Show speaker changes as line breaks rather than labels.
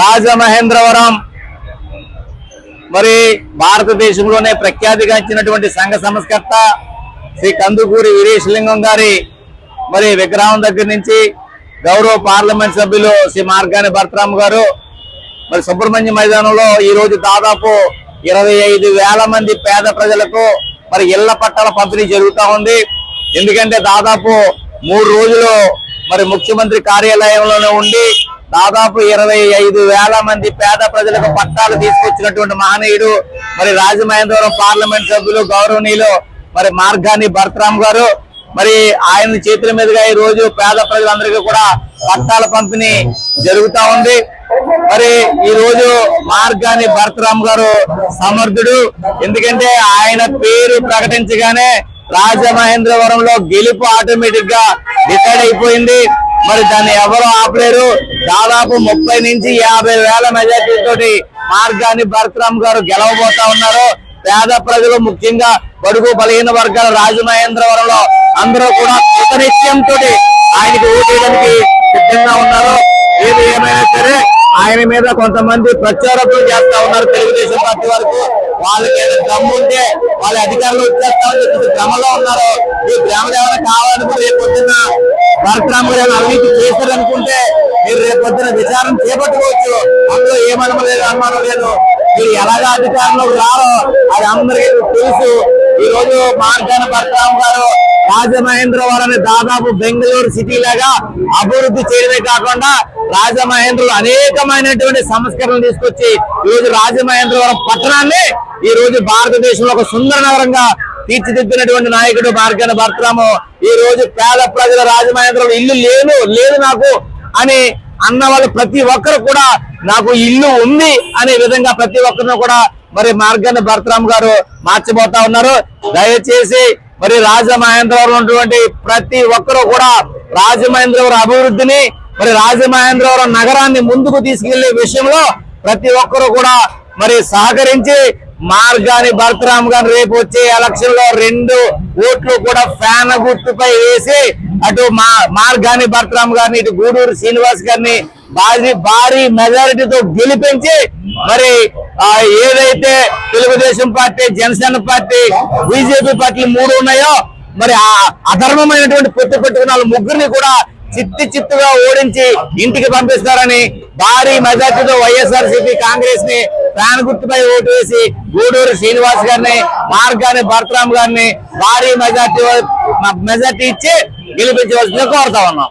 రాజమహేంద్రవరం. మరి భారతదేశంలోనే ప్రఖ్యాతిగాంచినటువంటి సంఘ సంస్కర్త శ్రీ కందుకూరి వీరేశలింగం గారి మరి విగ్రహం దగ్గర నుంచి గౌరవ పార్లమెంట్ సభ్యులు శ్రీ మార్గాని భరతరామ్ గారు. మరి సుబ్రహ్మణ్య మైదానంలో ఈ రోజు దాదాపు ఇరవై ఐదు వేల మంది పేద ప్రజలకు మరి ఇళ్ళ పట్టాల పంపిణీ జరుగుతూ ఉంది. ఎందుకంటే దాదాపు మూడు రోజులు మరి ముఖ్యమంత్రి కార్యాలయంలోనే ఉండి దాదాపు ఇరవై ఐదు వేల మంది పేద ప్రజలకు పట్టాలు తీసుకొచ్చినటువంటి మహనీయుడు మరి రాజమహేంద్రవరం పార్లమెంట్ సభ్యులు గౌరవనీయులు మరి మార్గాని భరతరామ్ గారు. మరి ఆయన చేతుల మీదుగా ఈ రోజు పేద ప్రజలందరికీ కూడా పట్టాల పంపిణీ జరుగుతా ఉంది. మరి ఈ రోజు మార్గాని భరతరామ్ గారు సమర్థుడు. ఎందుకంటే ఆయన పేరు ప్రకటించగానే రాజమహేంద్రవరంలో గెలుపు ఆటోమేటిక్గా డిసైడ్ అయిపోయింది. మరి దాన్ని ఎవరు ఆపలేరు? దాదాపు ముప్పై నుంచి యాభై వేల మెజార్టీ తోటి మార్గాన్ని భరతరామ్ గారు గెలవబోతా ఉన్నారు. పేద ప్రజలు ముఖ్యంగా బడుగు బలహీన వర్గాల రాజమహేంద్రవరంలో అందరూ కూడా కృతనిత్యంతో ఆయనకి ఓటేయడానికి సిద్ధంగా ఉన్నారు. ఏది ఏమైనా సరే ఆయన మీద కొంతమంది ప్రచారకులు చేస్తా ఉన్నారు తెలుగుదేశం పార్టీ వరకు. వాళ్ళకి ఏదో దమ్ము ఉంటే వాళ్ళ అధికారులు వచ్చేస్తామని చెప్పేసి క్రమంలో ఉన్నారు. ఈ భ్రమలు ఏమైనా కావాలనుకుంటే రేపు పొద్దున్న అవినీతి చేశారనుకుంటే మీరు రేపొద్దున విచారణ చేపట్టుకోవచ్చు అందులో ఏమనడం లేదు అనుమానం లేదు. మీరు ఎలాగ అధికారంలోకి రారో అది అందరికీ తెలుసు. ఈ రోజు మార్గాన పరశురామ గారు రాజమహేంద్రవరాన్ని దాదాపు బెంగళూరు సిటీ లాగా అభివృద్ధి చేయడమే కాకుండా రాజమహేంద్రలో అనేకమైనటువంటి సంస్కరణలు తీసుకొచ్చి ఈ రోజు రాజమహేంద్రవరం పట్టణాన్ని ఈ రోజు భారతదేశంలో ఒక సుందర నగరంగా తీర్చిదిద్దినటువంటి నాయకుడు మార్గన భర్తరాము ఈ రోజు పేద ప్రజల రాజమహేంద్రం ఇల్లు లేదు లేదు నాకు అని అన్న వాళ్ళు ప్రతి ఒక్కరు కూడా నాకు ఇల్లు ఉంది అనే విధంగా ప్రతి ఒక్కరిని కూడా మరి మార్గాన్ని భరతరామ్ గారు మార్చబోతా ఉన్నారు. దయచేసి మరి రాజమహేంద్రవరం ఉన్నటువంటి ప్రతి ఒక్కరూ కూడా రాజమహేంద్రవరం అభివృద్ధిని మరి రాజమహేంద్రవరం నగరాన్ని ముందుకు తీసుకెళ్ళే విషయంలో ప్రతి ఒక్కరూ కూడా మరి సహకరించి మార్గాని భరతరామ్ గాని రేపు వచ్చే ఎలక్షన్లో రెండు ఓట్లు కూడా ఫ్యాన్ గుర్తుపై వేసి అటు మా మార్గాని భరతరామ్ గారిని ఇటు గూడూరు శ్రీనివాస్ గారిని భారీ భారీ మెజారిటీతో గెలిపించి మరి ఏదైతే Telugu Desam party Janasena party BJP పార్టీలు మూడు ఉన్నాయో మరి ఆ అధర్మమైనటువంటి పొత్తు పెట్టుకున్న వాళ్ళ ముగ్గురిని కూడా చిత్తి చిత్తుగా ఓడించి ఇంటికి పంపిస్తారని భారీ మెజార్టీతో వైఎస్ఆర్ సిపి కాంగ్రెస్ని ఫ్యాన్ గుర్తుపై ఓటు వేసి గూడూరు శ్రీనివాస్ గారిని మార్గాని భరతరామ్ గారిని భారీ మెజార్టీ మెజార్టీ ఇచ్చి గెలిపించవలసిందిగా కోరుతా ఉన్నాం.